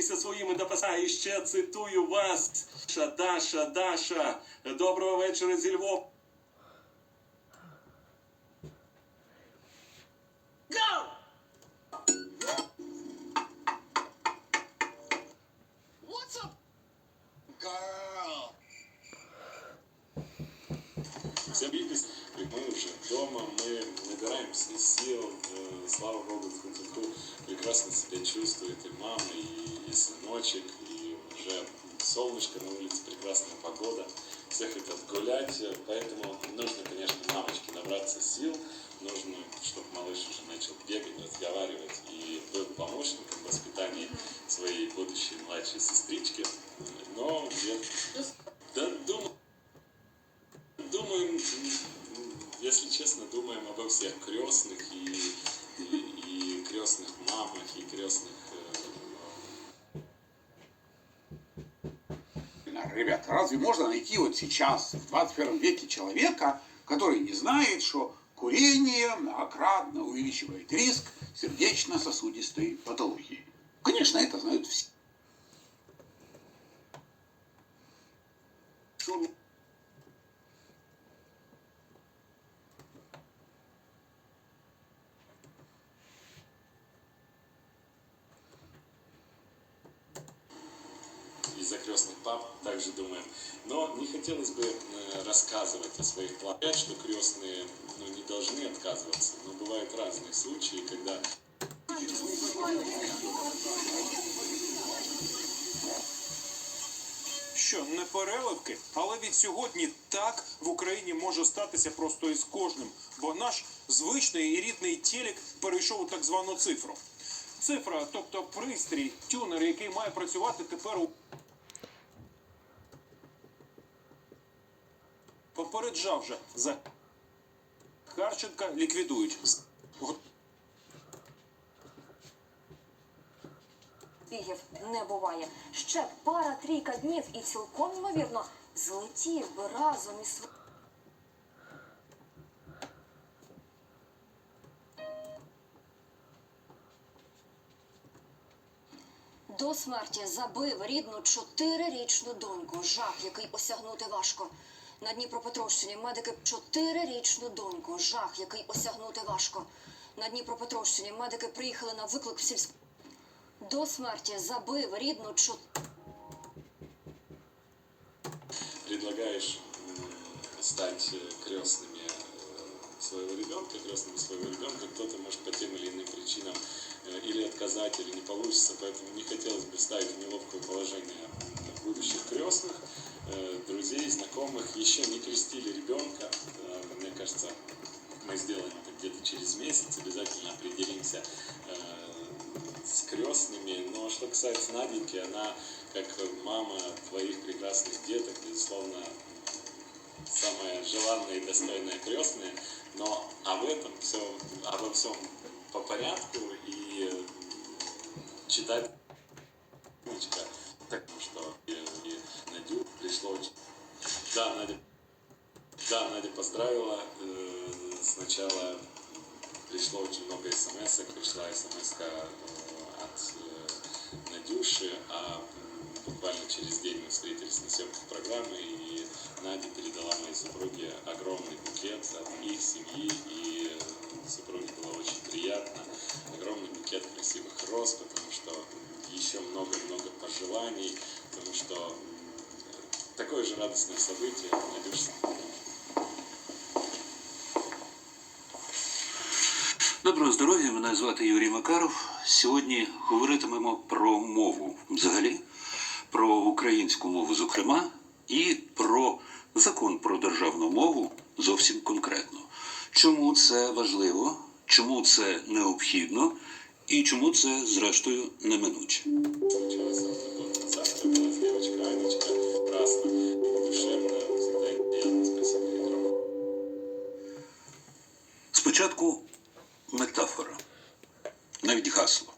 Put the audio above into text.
ділитися своїми дописами. І ще цитую вас. Даша, Даша, Даша. Доброго вечора зі Львова. Go! What's up, girl? Всем привет! Мы уже дома, мы сыночек, и уже солнышко на улице, прекрасная погода. Все хотят гулять, э, поэтому нужно, конечно, мамочке набраться сил. Нужно, чтобы малыш уже начал бегать, разговаривать и был помощником в воспитании своей будущей младшей сестрички. Но я да, думаю, Думаем, если честно, думаем обо всех крестных и, и, и крестных мамах, и крестных... Ребята, разве можно найти вот сейчас, в 21 веке, человека, который не знает, что курение многократно увеличивает риск сердечно-сосудистой патологии? Конечно, это знают все. крестных пап, также думаем. Но не хотелось бы э, рассказывать о своих планах, что крестные ну, не должны отказываться. Но бывают разные случаи, когда Що не переливки, але від сьогодні так в Україні може статися просто із кожним, бо наш звичний і рідний телек перейшов у так звану цифру. Цифра, тобто пристрій, тюнер, який має працювати тепер у Попереджав же за Харченка ліквідують. збігів не буває. Ще пара-трійка днів і цілком ймовірно злетів би разом із До смерті забив рідну чотирирічну доньку. Жах, який осягнути важко. На Дніпропетровщині медики чотирирічну доньку. Жах, який осягнути важко. На Дніпропетровщині медики приїхали на виклик в сільську. До смерті забив рідну чот... предлагаешь м, стать э, крестными э, своего ребенка, крестными своего ребенка, кто-то может по тем или иным причинам э, или отказать, или не получится, поэтому не хотелось бы ставить в неловкое положение м, будущих крестных, э, Друзей, знакомых, еще не крестили ребенка, Э, мне кажется, мы сделаем это где-то через месяц, обязательно определимся э, с крестными. Но что касается Наденьки, она, как мама твоих прекрасных деток, безусловно, самая желанная и достойная крестная. Но об этом все, обо всем по порядку и э, читать Да, Надя, да, Надя поздравила. Э, Сначала пришло очень много смс пришла смс от э, Надюши, а буквально через день мы встретились на съемках программы, и Надя передала моей супруге огромный букет от их семьи, и э, супруге было очень приятно. Огромный букет красивых роз, потому что еще много-много пожеланий, потому что такое же радостное событие. Надюша, Доброго здоров'я, мене звати Юрій Макаров. Сьогодні говоритимемо про мову взагалі, про українську мову, зокрема, і про закон про державну мову зовсім конкретно. Чому це важливо, чому це необхідно і чому це, зрештою, неминуче. Завтра Спочатку метафора, навіть гасло.